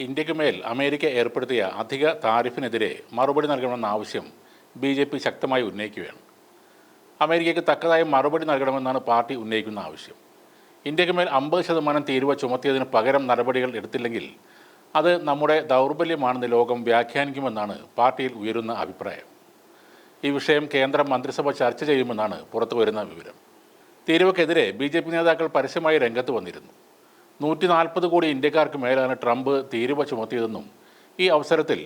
ഇന്ത്യയ്ക്ക് മേൽ അമേരിക്ക ഏർപ്പെടുത്തിയ അധിക താരിഫിനെതിരെ മറുപടി നൽകണമെന്ന ആവശ്യം ബി ജെ പി ശക്തമായി ഉന്നയിക്കുകയാണ്. അമേരിക്കയ്ക്ക് തക്കതായ മറുപടി നൽകണമെന്നാണ് പാർട്ടി ഉന്നയിക്കുന്ന ആവശ്യം. ഇന്ത്യയ്ക്ക് മേൽ അമ്പത് ശതമാനം തീരുവ ചുമത്തിയതിന് പകരം നടപടികൾ എടുത്തില്ലെങ്കിൽ അത് നമ്മുടെ ദൗർബല്യമാണെന്ന് ലോകം വ്യാഖ്യാനിക്കുമെന്നാണ് പാർട്ടിയിൽ ഉയരുന്ന അഭിപ്രായം. ഈ വിഷയം കേന്ദ്ര മന്ത്രിസഭ ചർച്ച ചെയ്യുമെന്നാണ് പുറത്തുവരുന്ന വിവരം. തീരുവക്കെതിരെ ബി ജെ പി നേതാക്കൾ പരസ്യമായി രംഗത്ത് വന്നിരുന്നു. നൂറ്റി നാൽപ്പത് കോടി ഇന്ത്യക്കാർക്ക് മേലാണ് ട്രംപ് തീരുവ ചുമത്തിയതെന്നും ഈ അവസരത്തിൽ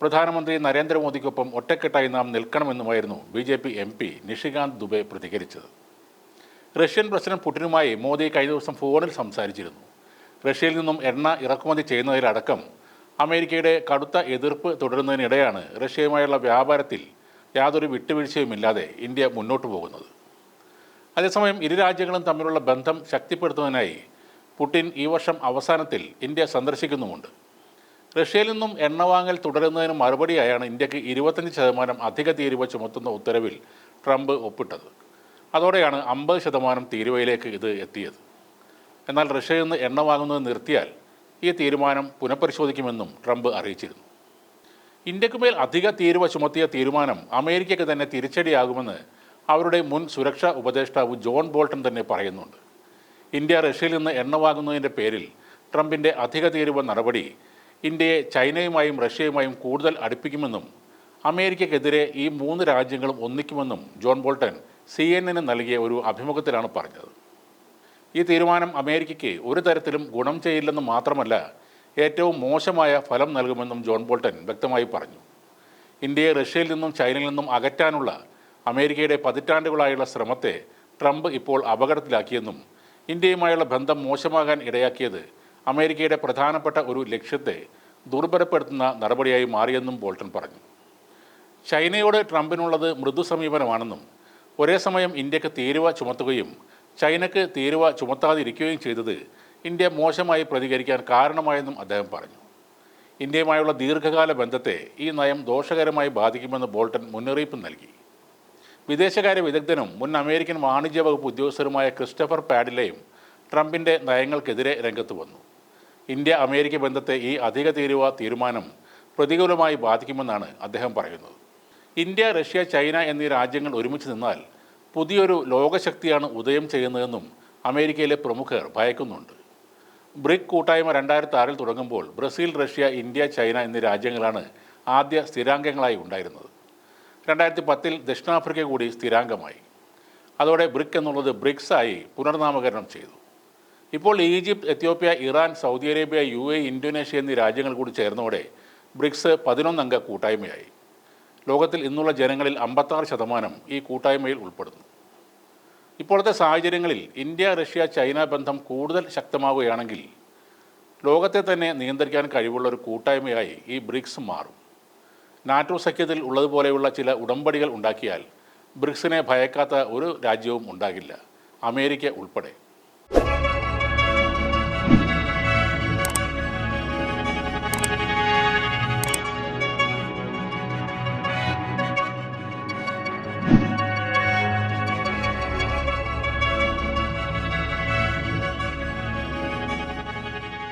പ്രധാനമന്ത്രി നരേന്ദ്രമോദിക്കൊപ്പം ഒറ്റക്കെട്ടായി നാം നിൽക്കണമെന്നുമായിരുന്നു B J P M P Nishikant Dubey പ്രതികരിച്ചത്. റഷ്യൻ പ്രസിഡന്റ് പുടിനുമായി മോദി കഴിഞ്ഞ ദിവസം ഫോണിൽ സംസാരിച്ചിരുന്നു. റഷ്യയിൽ നിന്നും എണ്ണ ഇറക്കുമതി ചെയ്യുന്നതിലടക്കം അമേരിക്കയുടെ കടുത്ത എതിർപ്പ് തുടരുന്നതിനിടെയാണ് റഷ്യയുമായുള്ള വ്യാപാരത്തിൽ യാതൊരു വിട്ടുവീഴ്ചയുമില്ലാതെ ഇന്ത്യ മുന്നോട്ട് പോകുന്നത്. അതേസമയം ഇരു രാജ്യങ്ങളും തമ്മിലുള്ള ബന്ധം ശക്തിപ്പെടുത്തുന്നതിനായി പുടിൻ ഈ വർഷം അവസാനത്തിൽ ഇന്ത്യ സന്ദർശിക്കുന്നുമുണ്ട്. റഷ്യയിൽ നിന്നും എണ്ണ വാങ്ങൽ തുടരുന്നതിന് മറുപടിയായാണ് ഇന്ത്യയ്ക്ക് ഇരുപത്തഞ്ച് ശതമാനം അധിക തീരുവ ചുമത്തുന്ന ഉത്തരവിൽ ട്രംപ് ഒപ്പിട്ടത്. അതോടെയാണ് അമ്പത് ശതമാനം തീരുവയിലേക്ക് ഇത് എത്തിയത്. എന്നാൽ റഷ്യയിൽ നിന്ന് എണ്ണ വാങ്ങുന്നത് നിർത്തിയാൽ ഈ തീരുമാനം പുനഃപരിശോധിക്കുമെന്നും ട്രംപ് അറിയിച്ചിരുന്നു. ഇന്ത്യയ്ക്ക് മേൽ അധിക തീരുവ ചുമത്തിയ തീരുമാനം അമേരിക്കയ്ക്ക് തന്നെ തിരിച്ചടിയാകുമെന്ന് അവരുടെ മുൻ സുരക്ഷാ ഉപദേഷ്ടാവ് ജോൺ ബോൾട്ടൺ തന്നെ പറയുന്നുണ്ട്. ഇന്ത്യ റഷ്യയിൽ നിന്ന് എണ്ണ വാങ്ങുന്നതിന്റെ പേരിൽ ട്രംപിന്റെ അധിക തീരുവ നടപടി ഇന്ത്യയെ ചൈനയുമായും റഷ്യയുമായും കൂടുതൽ അടുപ്പിക്കുമെന്നും അമേരിക്കക്കെതിരെ ഈ മൂന്ന് രാജ്യങ്ങളും ഒന്നിക്കുമെന്നും ജോൺ ബോൾട്ടൺ സി എൻ നൽകിയ ഒരു അഭിമുഖത്തിലാണ് പറഞ്ഞത്. ഈ തീരുമാനം അമേരിക്കയ്ക്ക് ഒരു തരത്തിലും ഗുണം ചെയ്യില്ലെന്ന് മാത്രമല്ല ഏറ്റവും മോശമായ ഫലം നൽകുമെന്നും ജോൺ ബോൾട്ടൻ വ്യക്തമായി പറഞ്ഞു. ഇന്ത്യയെ റഷ്യയിൽ നിന്നും ചൈനയിൽ നിന്നും അകറ്റാനുള്ള അമേരിക്കയുടെ പതിറ്റാണ്ടുകളായുള്ള ശ്രമത്തെ ട്രംപ് ഇപ്പോൾ അപകടത്തിലാക്കിയെന്നും ഇന്ത്യയുമായുള്ള ബന്ധം മോശമാകാൻ ഇടയാക്കിയത് അമേരിക്കയുടെ പ്രധാനപ്പെട്ട ഒരു ലക്ഷ്യത്തെ ദുർബലപ്പെടുത്തുന്ന നടപടിയായി മാറിയെന്നും ബോൾട്ടൺ പറഞ്ഞു. ചൈനയോട് ട്രംപിനുള്ളത് മൃദു സമീപനമാണെന്നും ഒരേ സമയം ഇന്ത്യയ്ക്ക് തീരുവ ചുമത്തുകയും ചൈനയ്ക്ക് തീരുവ ചുമത്താതിരിക്കുകയും ചെയ്തത് ഇന്ത്യ മോശമായി പ്രതികരിക്കാൻ കാരണമായെന്നും അദ്ദേഹം പറഞ്ഞു. ഇന്ത്യയുമായുള്ള ദീർഘകാല ബന്ധത്തെ ഈ നയം ദോഷകരമായി ബാധിക്കുമെന്ന് ബോൾട്ടൺ മുന്നറിയിപ്പ് നൽകി. വിദേശകാര്യ വിദഗ്ധനും മുൻ അമേരിക്കൻ വാണിജ്യ വകുപ്പ് ഉദ്യോഗസ്ഥരുമായ ക്രിസ്റ്റഫർ പാഡിലെയും ട്രംപിന്റെ നയങ്ങൾക്കെതിരെ രംഗത്ത് വന്നു. ഇന്ത്യ അമേരിക്ക ബന്ധത്തെ ഈ അധിക തീരുവ തീരുമാനം പ്രതികൂലമായി ബാധിക്കുമെന്നാണ് അദ്ദേഹം പറയുന്നത്. ഇന്ത്യ റഷ്യ ചൈന എന്നീ രാജ്യങ്ങൾ ഒരുമിച്ച് നിന്നാൽ പുതിയൊരു ലോകശക്തിയാണ് ഉദയം ചെയ്യുന്നതെന്നും അമേരിക്കയിലെ പ്രമുഖർ ഭയക്കുന്നുണ്ട്. ബ്രിക് കൂട്ടായ്മ രണ്ടായിരത്തി ആറിൽ തുടങ്ങുമ്പോൾ ബ്രസീൽ റഷ്യ ഇന്ത്യ ചൈന എന്നീ രാജ്യങ്ങളാണ് ആദ്യ സ്ഥിരാംഗങ്ങളായി ഉണ്ടായിരുന്നത്. രണ്ടായിരത്തി പത്തിൽ ദക്ഷിണാഫ്രിക്ക കൂടി സ്ഥിരാംഗമായി. അതോടെ ബ്രിക് എന്നുള്ളത് ബ്രിക്സായി പുനർനാമകരണം ചെയ്തു. ഇപ്പോൾ Egypt Ethiopia Iran Saudi Arabia U A Indonesia എന്നീ രാജ്യങ്ങൾ കൂടി ചേർന്നതോടെ ബ്രിക്സ് പതിനൊന്നംഗ കൂട്ടായ്മയായി. ലോകത്തിൽ ഇന്നുള്ള ജനങ്ങളിൽ അമ്പത്താറ് ശതമാനം ഈ കൂട്ടായ്മയിൽ ഉൾപ്പെടുന്നു. ഇപ്പോഴത്തെ സാഹചര്യങ്ങളിൽ ഇന്ത്യ റഷ്യ ചൈന ബന്ധം കൂടുതൽ ശക്തമാവുകയാണെങ്കിൽ ലോകത്തെ തന്നെ നിയന്ത്രിക്കാൻ കഴിവുള്ള ഒരു കൂട്ടായ്മയായി ഈ ബ്രിക്സ് മാറും. നാറ്റോ സഖ്യത്തിൽ ഉള്ളതുപോലെയുള്ള ചില ഉടമ്പടികൾ ഉണ്ടാക്കിയാൽ ബ്രിക്സിനെ ഭയക്കാത്ത ഒരു രാജ്യവും ഉണ്ടാകില്ല. അമേരിക്ക ഉൾപ്പെടെ.